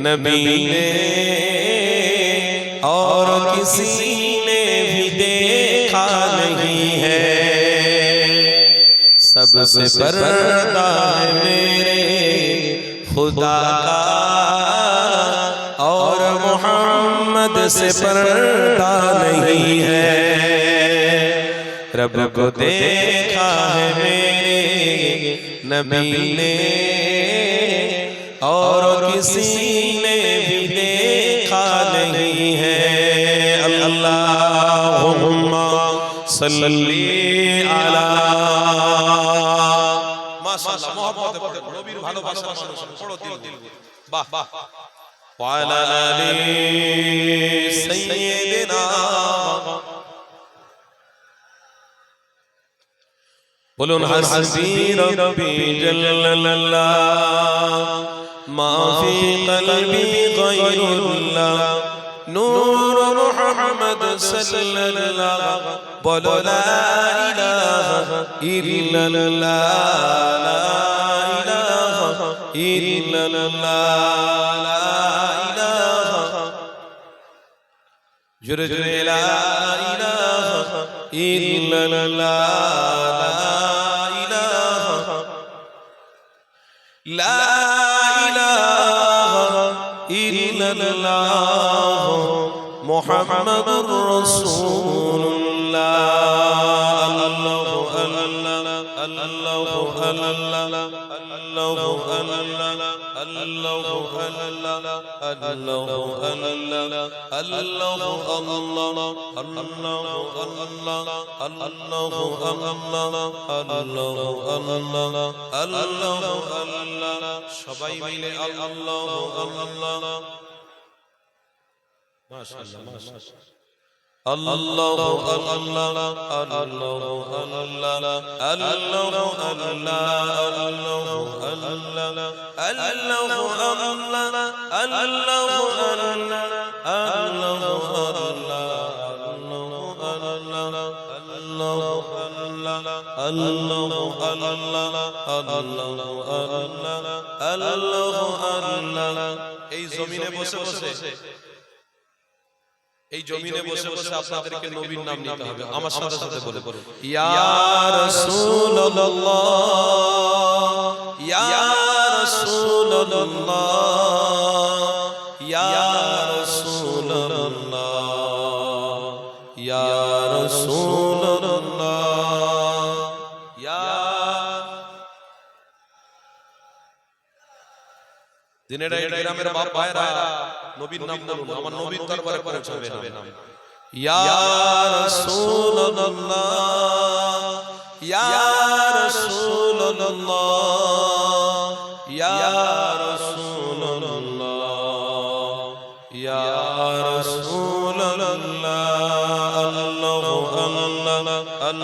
नबी ने और किसी ने भी देखा नहीं है। सबसे पर्दा मेरे खुदा का और मोहम्मद से पर्दा नहीं है। रब को देखा है मेरे नबी ने। किसी ने भी देखा नहीं है अल्लाहुम्मा सल्ली अला মাশাআল্লাহ মহব্বতে পড়ো নবীর ভালোবাসার মানুষ পড়ো দিল দিল বাহ বাহ ওয়ালা আলি সাইয়্যিদিনা বলুন হাসবি রব্বি জাল্লাল্লাহ ما في قلبي غير الله نور محمد صلى الله بولو لا إله إلا الله لا إله إلا الله لا إله جر جر لا إله إلا الله لا إله لا সবাই মিলে আল্লাহু আল্লাহ মাশাআল্লাহ الله الله الله الله الله الله এই জমিনে বসে বসে এই জমিনে বসে বসে আপনাদেরকে নবীর নাম নিতে হবে। আমার সাথে সাথে বলে বলুন। ইয়া রাসূলুল্লাহ। ইয়া রাসূলুল্লাহ। ইয়া রাসূলুল্লাহ। ইয়া রাসূলুল্লাহ। ইয়া দিনের এই গ্রামের বাপ ভাইরা নবীর নাম বলুন আমার নবীর দরবারে পৌঁছাবে নাম। ইয়া রাসূলুল্লাহ ইয়া রাসূলুল্লাহ ইয়া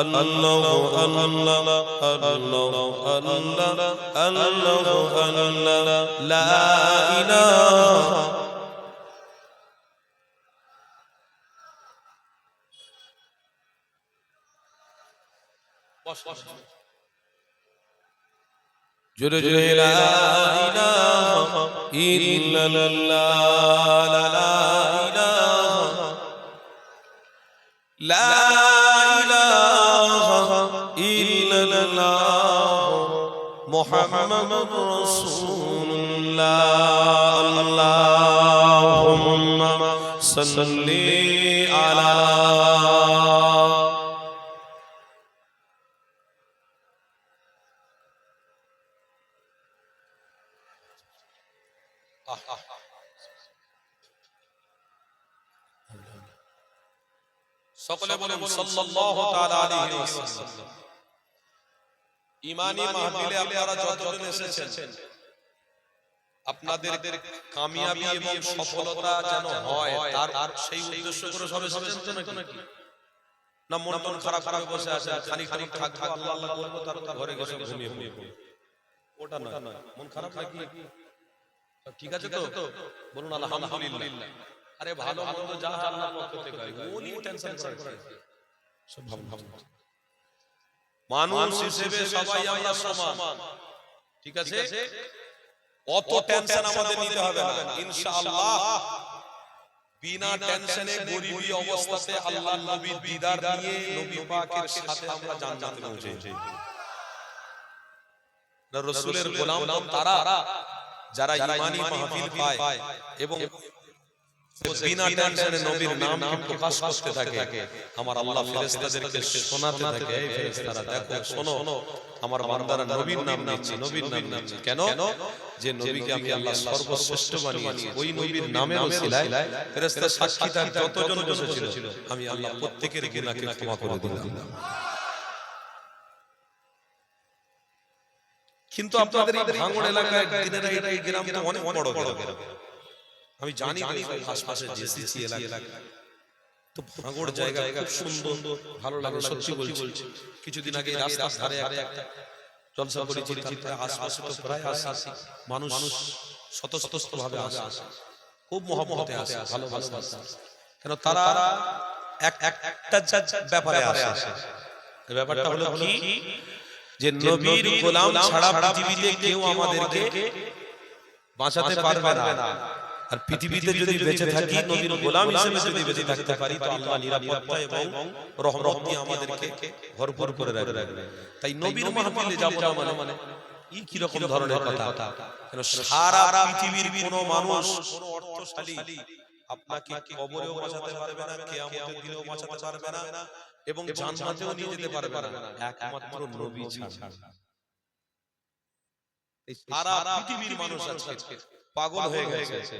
الله الله الله الله الله الله جل جل لا إله إلا الله لا إله لا محمد رسول الله. اللهم صلي على صلى الله عليه وسلم. ঈমানি মাহফিলে আপনারা যতজন এসেছেন আপনাদের কামিয়াবি এবং সফলতা যেন হয় তার সেই উদ্দেশ্য করে সবে সচেতন নাকি? না মন মন খারাপ খারাপ বসে আছে খানি খানি থাকব আল্লাহ আল্লাহ বলব তারপর ঘরে গেছে ঘুমিয়ে ঘুমিয়ে ওটা নয় মন খারাপ নাকি? ঠিক আছে তো? বলুন আলহামদুলিল্লাহ। আরে ভালো মন্দ যা আল্লাহর পক্ষ থেকে উনি টেনশন করে। সব ভাব ভাব। মানুষ হিসেবে সবাই আমরা সমান। ঠিক আছে? অত টেনশন আমাদের নিতে হবে না। ইনশাআল্লাহ। বিনা টেনশনে গরিবী অবস্থাতে আল্লাহর নবীর দিদার নিয়ে নবী পাকের সাথে আমরা জান্নাতে পৌঁছে না রাসূলের গোলাম তারা যারা ঈমানি মাহফিল পায় এবং বিনা টেনশনে নবীর নামকে প্রকাশ করতে থাকে। আমার আল্লাহ ফেরেশতাদেরকে শোনাতে থাকে। এই ফেরেশতারা দেখো শোনো। আমার বান্দারা নবীর নাম নিচ্ছে নবীর নাম নিচ্ছে। কেন? যে নবীকে আমি আল্লাহ সর্বশ্রেষ্ঠ বানিয়েছি। ওই নবীর নামের ওসিলায় ফেরেশতা সাক্ষী তার যতজন বসেছিল আমি আল্লাহ প্রত্যেকের গুনাহকে ক্ষমা করে দিলাম। কিন্তু আপনাদের এই ভাঙড় এলাকায় দিনের এই গ্রামটা অনেক বড় বড় গ্রাম। আমি জানি আশপাশে জেসিসি এলাকা তো ভাঙড় জায়গা খুব সুন্দর ভালো লাগে সত্যি বলছি। কিছুদিন আগে রাস্তার ধারে একটা জলসা তার আশপাশে তো প্রায় আসি মানুষ স্বতঃস্ফূর্ত ভাবে আসে। খুব মহব্বতে আসে ভালোবাসা। আসে কেন তারা এক এক- একটা ব্যাপারে আসে। ব্যাপারটা হলো কি? যে নবীর গোলাম ছাড়া পৃথিবীতে কেউ আমাদেরকে বাঁচাতে পারবে না। আর পৃথিবীতে যদি বেঁচে থাকি নবীর গোলাম হিসেবে যদি বেঁচে থাকতে পারি তো আল্লাহ নিরাপত্তা এবং রহমত দিয়ে আমাদেরকে ভরপুর করে রাখবে। তাই নবীর মাহফিলে যাব না মানে মানে ই কি রকম ধরনের কথা? কেন সারা পৃথিবীর কোন মানুষ কোন অর্থশালী আপনাকে কবরেও বাঁচাতে পারবে না কিয়ামতের দিনেও বাঁচাতে পারবে না এবং জান্নাতেও নিয়ে যেতে পারবে না। একমাত্র নবী ছাড়া সারা পৃথিবীর মানুষ আজকে পাগল হয়ে গেছে।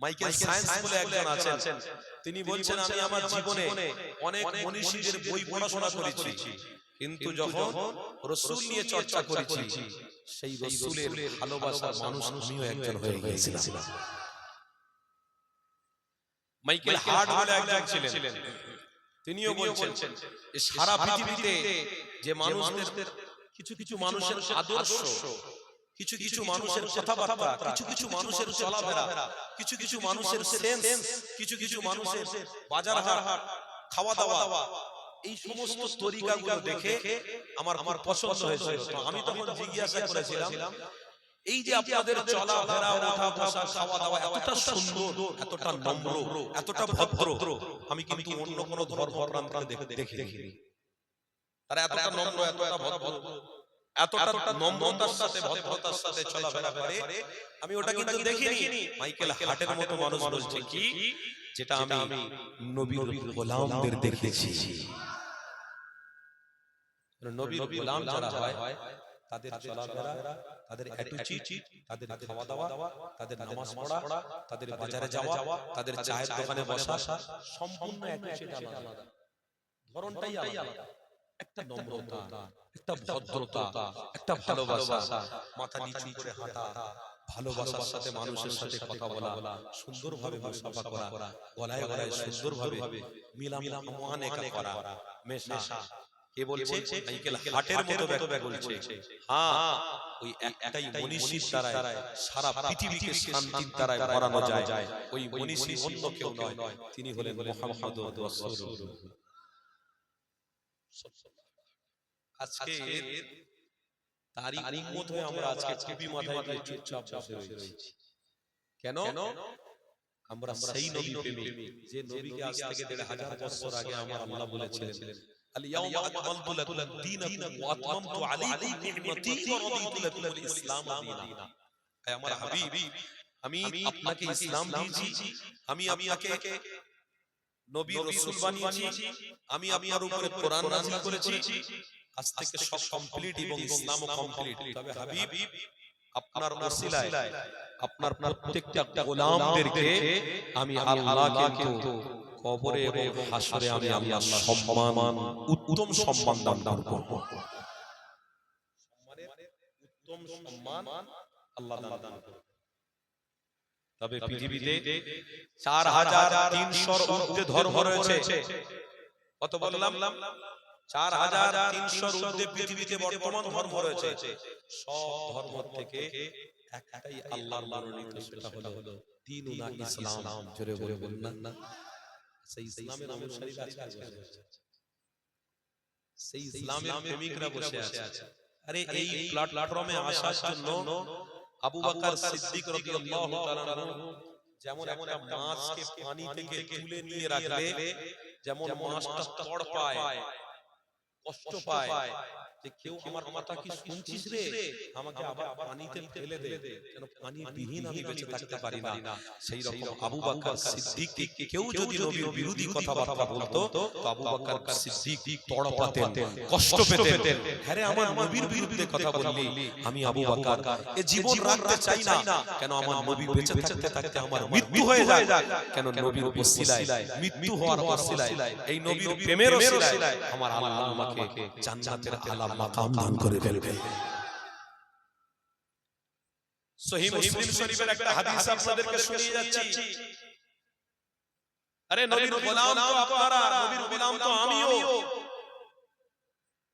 মাইকেল সায়েন্স বলে একজন আছেন। তিনি বলছেন আমি আমার জীবনে অনেক মনীষীদের বই পড়াশোনা করেছি। কিন্তু যখন রসুল নিয়ে চর্চা করেছি সেই রসুলের ভালোবাসার মানুষ আমিও একজন হয়ে গিয়েছিলাম মাইকেল হার্ট বলে একজন ছিলেন। তিনিও বলছেন যে সারা পৃথিবীতে যে মানুষদের কিছু কিছু মানুষের আদর্শ কিছু কিছু মানুষের কথাবার্তা কিছু কিছু মানুষের চলাফেরা কিছু কিছু মানুষের সেন্স কিছু কিছু মানুষের বাজার হাট খাওয়া দাওয়া এই সমস্ত তরিকাগুলো দেখে আমার আমার পছন্দ হয়েছিল তো আমি তখন জিজ্ঞাসা করেছিলাম এই যে আপনাদের চলাফেরা ওঠা বসা খাওয়া দাওয়া এতটা সুন্দর এতটা নম্র এতটা ভদ্র আমি কিন্তু অন্য কোনো ধর্ম দেখে দেখিনি তারা এতটা নম্র এতটা ভদ্র এতটা নম্রতার সাথে ভদ্রতার সাথে চলাফেরা করে আমি ওটা কিন্তু দেখিনি। মাইকেল হার্টের মতো মানুষ বলছে কি? যেটা আমি নবীর গোলামদের দেখেছি। নবীর গোলাম যারা হয় তাদের চলাফেরা তাদের অ্যাটিটিউড তাদের খাওয়া দাওয়া তাদের নামাজ পড়া তাদের বাজারে যাওয়া তাদের চায়ের দোকানে বসা সম্পূর্ণ অ্যাটিটিউড আলাদা। ধরনটাই আলাদা। একটা নম্রতা। একটা ভদ্রতা একটা ভালোবাসা মাথা নিচু করে হাঁটা ভালোবাসার সাথে মানুষের সাথে কথা বলা সুন্দরভাবে মুসাফা করা গলায় গলায় সুন্দরভাবে মিলাম মুআনেকা করা মেশা কে বলছে? মাইকেল হাটের মতো ব্যক্তি বলছে। হ্যাঁ ওই একটাই মনীষীর দ্বারাই সারা পৃথিবীকে শান্তির দ্বারাই ভরানো যায়। ওই মনীষী অন্য কেউ নয়। তিনি হলেন মুহাম্মদুর রাসূলুল্লাহ আজকে তারই উম্মত হয়ে আমরা আজকে টুপি মাথায় দিয়ে চুপচাপ বসে রয়েছি কেন আমরা সেই নবী প্রেমী যে নবীকে আজ থেকে দেড় হাজার বছর আগে আমার আল্লাহ বলেছিলেন اليوم أكملت لكم دينكم وأتممت عليكم نعمتي ورضيت لكم الإسلام دينا أي আমার হাবিব আমি আপনাকে ইসলাম দিয়েছি আমি আপনাকে নবী রাসূল বানিয়েছি আমি আপনার উপরে কোরআন নাযিল করেছি আজ থেকে সব কমপ্লিট এবং ইসলামও কমপ্লিট তবে হাবিব আপনার ওসিলায় আপনার প্রত্যেকটা গোলামদেরকে আমি আল্লাহ কিন্তু কবরে এবং হাসরে আমি আল্লাহ সম্মান উত্তম সম্মান দান দান করব। উত্তম সম্মান আল্লাহ দান করব। তবে পৃথিবীতে চার হাজার তিনশোর ঊর্ধ্বে ধর্ম রয়েছে। কত বললাম? চার হাজার তিনশোর ঊর্ধ্বে পৃথিবীতে বর্তমান ধর্ম রয়েছে। সব ধর্ম থেকে একটাই আল্লাহর মনোনীত সেটা হলো ইসলাম। জোরে বলে না। সেই ইসলামের অনুসারীরা আর আছে। সেই ইসলামের প্রেমিকরা বসে আছে। আরে এই প্ল্যাটফর্মে আসার জন্য আবু বকর সিদ্দিক রাদিয়াল্লাহু তাআলা যেমন একটা মাছকে পানি থেকে তুলে নিয়ে রাখলে যেমন মাছটা তড় পায়। কষ্ট পায়। যে কেউ আমার কথা কি শুনছিস রে? আমাকে আবার পানিতে ফেলে দে। যেন পানি বিহীন আমি বেঁচে থাকতে পারি না। সেই রকম আবু বকর সিদ্দিক কেউ যদি নবীর বিরোধী কথাবার্তা বলতো তো আবু বকর সিদ্দিক তড় পাতেন কষ্ট পেতেন। হ্যাঁ আমার নবীর বিরুদ্ধে কথা বললি। আমি আবু বকর এ জীবন রাখতে চাই না। কেন আমার নবী বেঁচে থাকতে থাকতে আমার মৃত্যু হয়ে যায়। কেন নবীর ওসিলায় মৃত্যু হওয়ার ওসিলায় এই নবীর প্রেমের ওসিলায় আমার আল্লাহ আমাকে জান্নাতের আলা মাকাম দান করে ফেলবে। সহিহ মুসলিম শরীফের একটা হাদিস আপনাদেরকে শুনিয়ে যাচ্ছি। আরে নবীর গোলাম তো আপনারা নবীর গোলাম তো আমিও।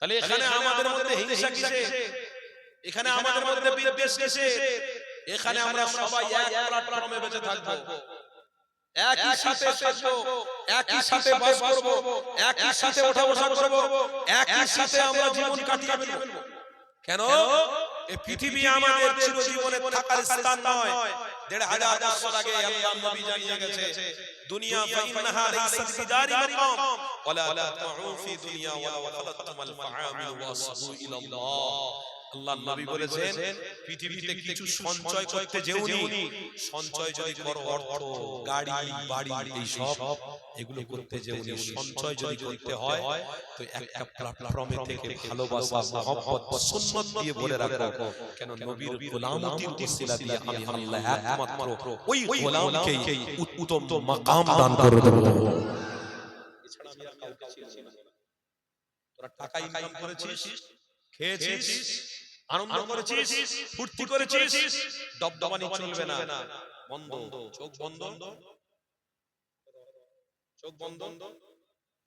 তাহলে এখানে আমাদের মধ্যে হিংসা কিসে এখানে আমাদের মধ্যে বিদ্বেষ কিসে এখানে আমরা সবাই এক প্ল্যাটফর্মে বেঁচে থাকব। একই সাথে থাকব একই সাথে বাস করব একই সাথে ওঠা বসা করব একই সাথে আমরা জীবন কাটিয়ে ফেলব। কেন? এই পৃথিবী আমাদের চিরজীবনে থাকার স্থান নয়। দেড় হাজার বছর আগে আল্লাহ নবী জানিয়ে গেছে দুনিয়া ফাইন্নাহা লাইসাত বিদারি মাকাম ওয়ালা ফি দুনিয়া ওয়ালা খালাকতুমাল ফাআমিল ওয়াসবু ইলাল্লাহ আল্লাহ নবী বলেছেন পৃথিবীতে কিছু সঞ্চয় করতে যেওনি সঞ্চয় যদি করো অর্থ গাড়ি বাড়ি এই সব এগুলো করতে যেওনি সঞ্চয় যদি করতে হয় তো একটা প্ল্যাটফর্মে থেকে ভালোবাসা মহব্বত সুন্নাত দিয়ে ভরে রাখো। কেন নবীর গোলামতির ওসিলা দিয়ে আমি আল্লাহ একমাত্র ওই গোলামকেই উত্তম মাকাম দান করে দেব। এছাড়া আমি আর কাউকে চিনি না। তোরা টাকা ইনকাম করেছিস? খেয়েছিস? আনন্দ করেছিস ফুর্তি করেছিস দবদবানি চলবে না। বন্ধ। চোখ বন্ধ। চোখ বন্ধ।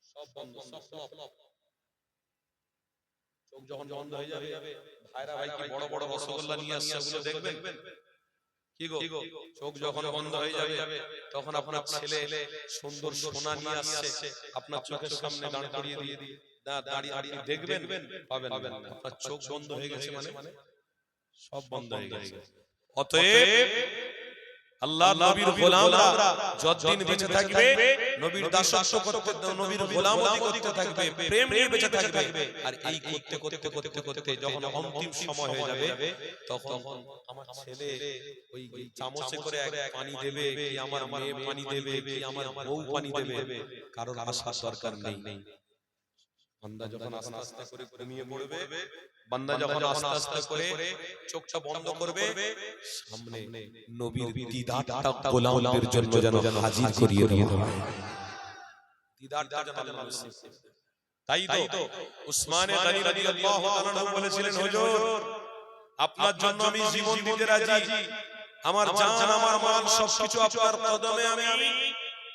সব বন্ধ সব। চোখ যখন বন্ধ হয়ে যাবে ভাইরা ভাই কি বড় বড় রসগোল্লা নিয়ে আসছে ওগুলো দেখবেন? কি গো? চোখ যখন বন্ধ হয়ে যাবে তখন আপনার ছেলে সুন্দর সোনা নিয়ে আসছে আপনার চোখের সামনে দাঁড় করিয়ে দিয়ে দাঁড়িয়ে দাঁড়িয়ে দেখবেন পাবেন। না। আপনার চোখ বন্ধ হয়ে গেছে মানে? সব বন্ধ হয়ে গেছে। অতএব আল্লাহ নবীর গোলামরা যতদিন বেঁচে থাকবে নবীর দাসত্ব করতে নবীর গোলামতি করতে থাকবে প্রেম নিয়ে বেঁচে থাকবে। আর এই করতে করতে করতে করতে যখন অন্তিম সময় হয়ে যাবে তখন আমার ছেলে ওই চামচে করে এক পানি দেবে কি আমার মেয়ে পানি দেবে কি আমার বউ পানি দেবে কারোর আশা দরকার নেই। বান্দা যখন আস্তে আস্তে করে ঘুমিয়ে পড়বে বান্দা যখন আস্তে আস্তে করে চোখটা বন্ধ করবে সামনে নবীর দিদারটা গোলামদের জন্য যেন হাজির করিয়ে দেওয়া হয়। দিদারটা যেন আল্লাহ তাই তো উসমানে গনি রাদিয়াল্লাহু তাআলা বলেছিলেন হুজুর আপনার জন্য আমি জীবন দিতে রাজি। আমার জান আমার মাল সবকিছু আপনার কদমে আমি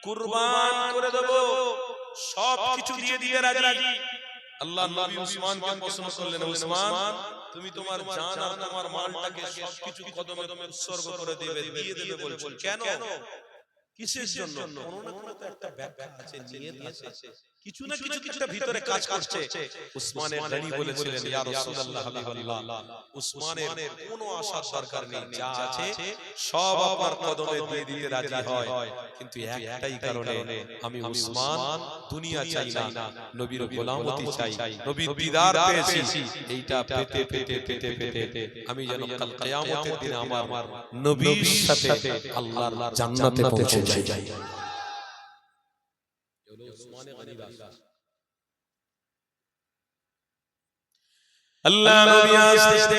কুরবান করে দেব। সবকিছু দিয়ে দিয়ে রাজি। আল্লাহ নবী উসমানকে প্রশ্ন করলেন উসমান তুমি তোমার জান আর তোমার মালটাকে সবকিছু কদমে কদমে উৎসর্গ করে দিবে দিয়ে দেবে বলছো কেন? কিসের জন্য? কোনো না কোনো তো একটা ব্যাখ্যা আছে নিয়ত আছে। কিছু না কিছু একটা ভিতরে কাজ করছে। উসমানের গনি বলেছিলেন ইয়া রাসূলুল্লাহ হাবিবাল্লাহ। উসমানের কোনো আশার দরকার নেই। যা আছে সব আপনার কদমে দিয়ে দিতে রাজি হয়। কিন্তু একটাই কারণে আমি উসমান দুনিয়া চাই না। নবীর গোলামতি চাই। নবীর দিদার পেয়েছি। এইটা পেতে পেতে পেতে পেতে আমি যেন কাল কিয়ামতের দিনে আমার নবীর সাথে আল্লাহর জান্নাতে পৌঁছে যাই। আল্লাহ নবী আসতে